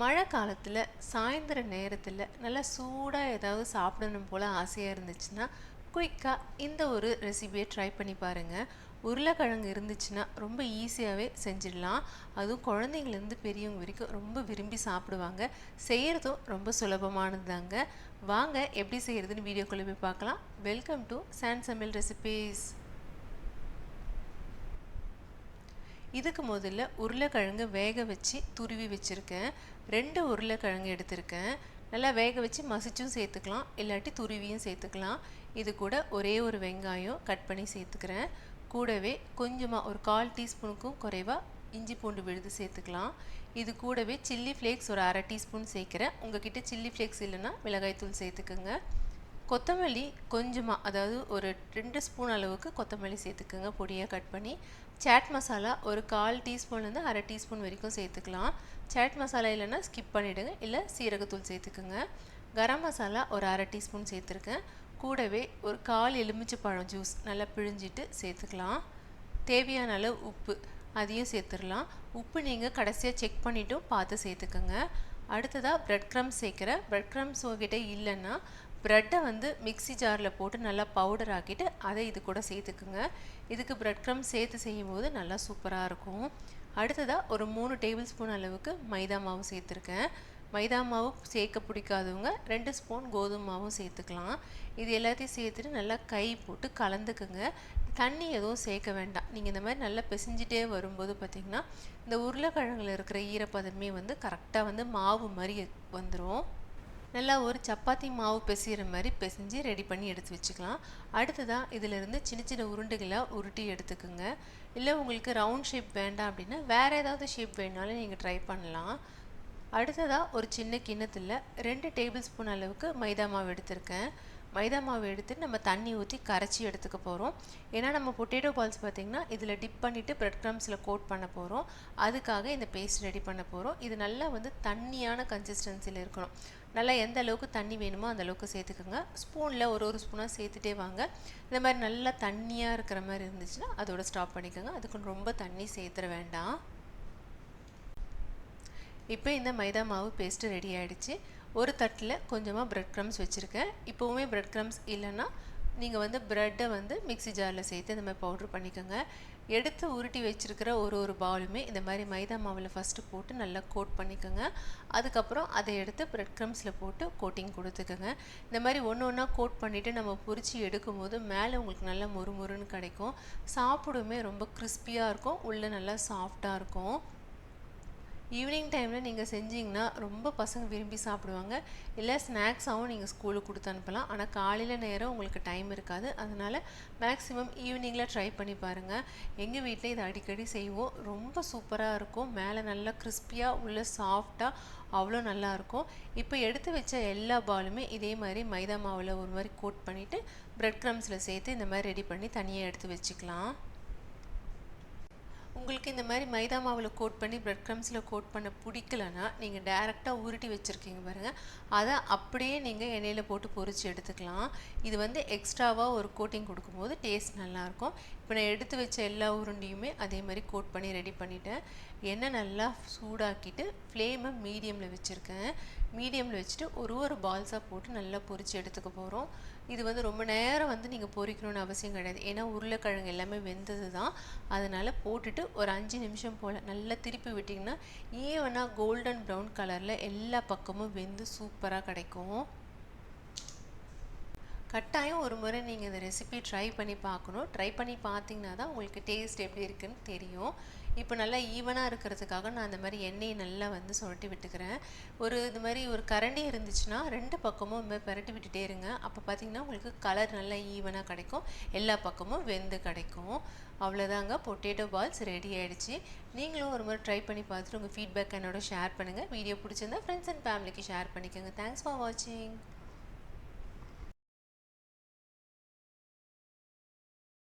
மழை காலத்தில் சாயந்தர நேரத்தில் நல்லா சூடாக ஏதாவது சாப்பிடணும் போல் ஆசையாக இருந்துச்சுன்னா குயிக்காக இந்த ஒரு ரெசிபியை ட்ரை பண்ணி பாருங்கள் உருளைக்கிழங்கு இருந்துச்சுன்னா ரொம்ப ஈஸியாகவே செஞ்சிடலாம். அதுவும் குழந்தைங்கலேருந்து பெரியவங்க வரைக்கும் ரொம்ப விரும்பி சாப்பிடுவாங்க. செய்கிறதும் ரொம்ப சுலபமானது தாங்க வாங்க எப்படி செய்கிறதுன்னு வீடியோக்குள்ளே போய் பார்க்கலாம். வெல்கம் டு சான் சமையல் ரெசிபீஸ் இதுக்கு முதல்ல உருளைக்கிழங்கு வேக வச்சு துருவி வச்சுருக்கேன். ரெண்டு உருளைக்கிழங்கு எடுத்திருக்கேன். நல்லா வேக வச்சு மசிச்சும் சேர்த்துக்கலாம். இல்லாட்டி துருவியும் சேர்த்துக்கலாம். இது கூட ஒரே ஒரு வெங்காயம் கட் பண்ணி சேர்த்துக்கிறேன். கூடவே கொஞ்சமாக ஒரு கால் டீஸ்பூனுக்கும் குறைவாக இஞ்சி பூண்டு விழுது சேர்த்துக்கலாம். இது கூடவே சில்லி ஃப்ளேக்ஸ் ஒரு அரை டீஸ்பூன் சேர்க்குறேன். உங்ககிட்ட சில்லி ஃப்ளேக்ஸ் இல்லைன்னா மிளகாய்த்தூள் சேர்த்துக்குங்க. கொத்தமல்லி கொஞ்சமாக அதாவது ஒரு ரெண்டு ஸ்பூன் அளவுக்கு கொத்தமல்லி சேர்த்துக்குங்க. பொடியாக கட் பண்ணி. சாட் மசாலா ஒரு கால் டீஸ்பூன்லேருந்து அரை டீஸ்பூன் வரைக்கும் சேர்த்துக்கலாம். சாட் மசாலா இல்லைன்னா ஸ்கிப் பண்ணிவிடுங்க இல்லை சீரகத்தூள் சேர்த்துக்குங்க. கரம் மசாலா ஒரு அரை டீஸ்பூன் சேர்த்துருக்கேன். கூடவே ஒரு கால் எலுமிச்சை பழம் ஜூஸ் நல்லா பிழிஞ்சிட்டு சேர்த்துக்கலாம். தேவையான அளவு உப்பு அதையும் சேர்த்துடலாம். உப்பு நீங்கள் கடைசியாக செக் பண்ணிவிட்டும் பார்த்து சேர்த்துக்கோங்க. அடுத்ததாக ப்ரெட் க்ரம்ஸ் சேர்க்குறேன். ப்ரெட் க்ரம்ஸ் உங்ககிட்ட இல்லைன்னா ப்ரெட்டை வந்து மிக்சி ஜாரில் போட்டு நல்லா பவுடர் ஆக்கிட்டு அதை இது கூட சேர்த்துக்குங்க. இதுக்கு ப்ரெட் க்ரம் சேர்த்து செய்யும்போது நல்லா சூப்பராக இருக்கும். அடுத்ததாக ஒரு மூணு டேபிள் ஸ்பூன் அளவுக்கு மைதா மாவு சேர்த்துருக்கேன். மைதா மாவு சேர்க்க பிடிக்காதவங்க ரெண்டு ஸ்பூன் கோதுமை மாவும் சேர்த்துக்கலாம். இது எல்லாத்தையும் சேர்த்துட்டு நல்லா கை போட்டு கலந்துக்குங்க. தண்ணி எதுவும் சேர்க்க வேண்டாம். நீங்கள் இந்த மாதிரி நல்லா பிசைஞ்சிட்டே வரும்போது பார்த்திங்கன்னா இந்த உருளைக்கிழங்குல இருக்கிற ஈரப்பதமே வந்து கரெக்டாக வந்து மாவு மாதிரி வந்துடும் நல்லா ஒரு சப்பாத்தி மாவு பிசைகிற மாதிரி பிசைஞ்சு ரெடி பண்ணி எடுத்து வச்சுக்கலாம். அடுத்ததாக இதிலிருந்து சின்ன சின்ன உருண்டுகளை உருட்டி எடுத்துக்கோங்க. இல்லை உங்களுக்கு ரவுண்ட் ஷேப் வேண்டாம் அப்படின்னா வேறு ஏதாவது ஷேப் வேணாலும் நீங்கள் ட்ரை பண்ணலாம். அடுத்ததாக ஒரு சின்ன கிண்ணத்தில் ரெண்டு டேபிள் ஸ்பூன் அளவுக்கு மைதா மாவு எடுத்திருக்கேன். மைதா மாவு எடுத்து நம்ம தண்ணி ஊற்றி கரைச்சி எடுத்துக்க போகிறோம் ஏன்னா நம்ம பொட்டேட்டோ பால்ஸ் பார்த்திங்கன்னா இதில் டிப் பண்ணிவிட்டு ப்ரெட் க்ரம்ஸில் கோட் பண்ண போகிறோம் அதுக்காக இந்த பேஸ்ட் ரெடி பண்ண போகிறோம் இது நல்லா வந்து தண்ணியான கன்சிஸ்டன்சியில் இருக்கணும். நல்லா எந்த அளவுக்கு தண்ணி வேணுமோ அந்த அளவுக்கு சேர்த்துக்கோங்க. ஸ்பூனில் ஒரு ஒரு ஸ்பூனாக சேர்த்துட்டே வாங்க. இந்த மாதிரி நல்லா தண்ணியாக இருக்கிற மாதிரி இருந்துச்சுன்னா அதோட ஸ்டாப் பண்ணிக்கோங்க. அதுக்கு ரொம்ப தண்ணி சேர்த்துற வேண்டாம். இப்போ இந்த மைதா மாவு பேஸ்ட்டு ரெடி ஆகிடுச்சு ஒரு தட்டில் கொஞ்சமாக ப்ரெட் க்ரம்ஸ் வச்சுருக்கேன். இப்போவுமே ப்ரெட் க்ரம்ஸ் இல்லைன்னா நீங்கள் வந்து ப்ரெட்டை வந்து மிக்சி ஜாரில் சேர்த்து இந்த மாதிரி பவுட்ரு பண்ணிக்கோங்க. எடுத்து உருட்டி வச்சுருக்கிற ஒரு ஒரு பாலுமே இந்த மாதிரி மைதா மாவில் ஃபஸ்ட்டு போட்டு நல்லா கோட் பண்ணிக்கோங்க. அதுக்கப்புறம் அதை எடுத்து ப்ரெட் க்ரம்ஸில் போட்டு கோட்டிங் கொடுத்துக்கோங்க. இந்த மாதிரி ஒன்று ஒன்றா கோட் பண்ணிவிட்டு நம்ம பொரித்து எடுக்கும்போது மேலே உங்களுக்கு நல்லா மொறு மொறுன்னு கிடைக்கும். சாப்பிடுமே ரொம்ப கிறிஸ்பியாக இருக்கும். உள்ளே நல்லா சாஃப்டாக இருக்கும். ஈவினிங் டைமில் நீங்கள் செஞ்சிங்கன்னா ரொம்ப பசங்க விரும்பி சாப்பிடுவாங்க. இல்லை ஸ்நாக்ஸாகவும் நீங்கள் ஸ்கூலுக்கு கொடுத்து அனுப்பலாம். ஆனால் காலையில் நேரம் உங்களுக்கு டைம் இருக்காது. அதனால் மேக்ஸிமம் ஈவினிங்கில் ட்ரை பண்ணி பாருங்கள் எங்கள் வீட்டில் இதை அடிக்கடி செய்வோம். ரொம்ப சூப்பராக இருக்கும். மேலே நல்லா கிறிஸ்பியாக உள்ள சாஃப்டாக அவ்வளோ நல்லாயிருக்கும் இப்போ எடுத்து வச்ச எல்லா பாலுமே இதே மாதிரி மைதா மாவில் ஒரு மாதிரி கோட் பண்ணிவிட்டு ப்ரெட் க்ரம்ஸில் சேர்த்து இந்த மாதிரி ரெடி பண்ணி தனியாக எடுத்து வச்சுக்கலாம். உங்களுக்கு இந்த மாதிரி மைதா மாவில் கோட் பண்ணி ப்ரெட் க்ரம்ஸில் கோட் பண்ண பிடிக்கலன்னா நீங்கள் டேரெக்டாக உருட்டி வச்சுருக்கீங்க பாருங்கள் அதை அப்படியே நீங்கள் எண்ணெயில் போட்டு பொரித்து எடுத்துக்கலாம். இது வந்து எக்ஸ்ட்ராவாக ஒரு கோட்டிங் கொடுக்கும்போது டேஸ்ட் நல்லாயிருக்கும். இப்போ நான் எடுத்து வச்ச எல்லா உருண்டையுமே அதே மாதிரி கோட் பண்ணி ரெடி பண்ணிவிட்டேன் எண்ணெய் நல்லா சூடாக்கிட்டு ஃப்ளேமை மீடியமில் வச்சுருக்கேன். மீடியமில் வச்சுட்டு ஒரு ஒரு பால்ஸாக போட்டு நல்லா பொரித்து எடுத்துக்க போகிறோம் இது வந்து ரொம்ப நேரம் வந்து நீங்கள் பொறிக்கணும்னு அவசியம் கிடையாது. ஏன்னா உருளைக்கிழங்கு எல்லாமே வெந்தது தான் அதனால் போட்டுட்டு ஒரு அஞ்சு நிமிஷம் போல் நல்லா திருப்பி விட்டிங்கன்னா ஈவனாக கோல்டன் ப்ரௌன் கலரில் எல்லா பக்கமும் வெந்து சூப்பராக கிடைக்கும். கட்டாயம் ஒரு முறை நீங்கள் இந்த ரெசிபி ட்ரை பண்ணி பார்க்கணும். ட்ரை பண்ணி பார்த்தீங்கன்னா தான் உங்களுக்கு டேஸ்ட் எப்படி இருக்குன்னு தெரியும். இப்போ நல்லா ஈவனாக இருக்கிறதுக்காக நான் அந்த மாதிரி எண்ணெயை நல்லா வந்து சுரட்டி விட்டுக்கிறேன். ஒரு இது மாதிரி ஒரு கரண்டி இருந்துச்சுன்னா ரெண்டு பக்கமும் இந்த மாதிரி பரட்டி விட்டுட்டே இருங்க. அப்போ பார்த்தீங்கன்னா உங்களுக்கு கலர் நல்லா ஈவனாக கிடைக்கும். எல்லா பக்கமும் வெந்து கிடைக்கும். அவ்வளோதாங்க. பொட்டேட்டோ பால்ஸ் ரெடி ஆகிடுச்சு நீங்களும் ஒரு முறை ட்ரை பண்ணி பார்த்துட்டு உங்கள் ஃபீட்பேக் என்னோட ஷேர் பண்ணுங்கள் வீடியோ பிடிச்சிருந்தா ஃப்ரெண்ட்ஸ் அண்ட் ஃபேமிலிக்கு ஷேர் பண்ணிக்கோங்க. தேங்க்ஸ் ஃபார் வாட்சிங்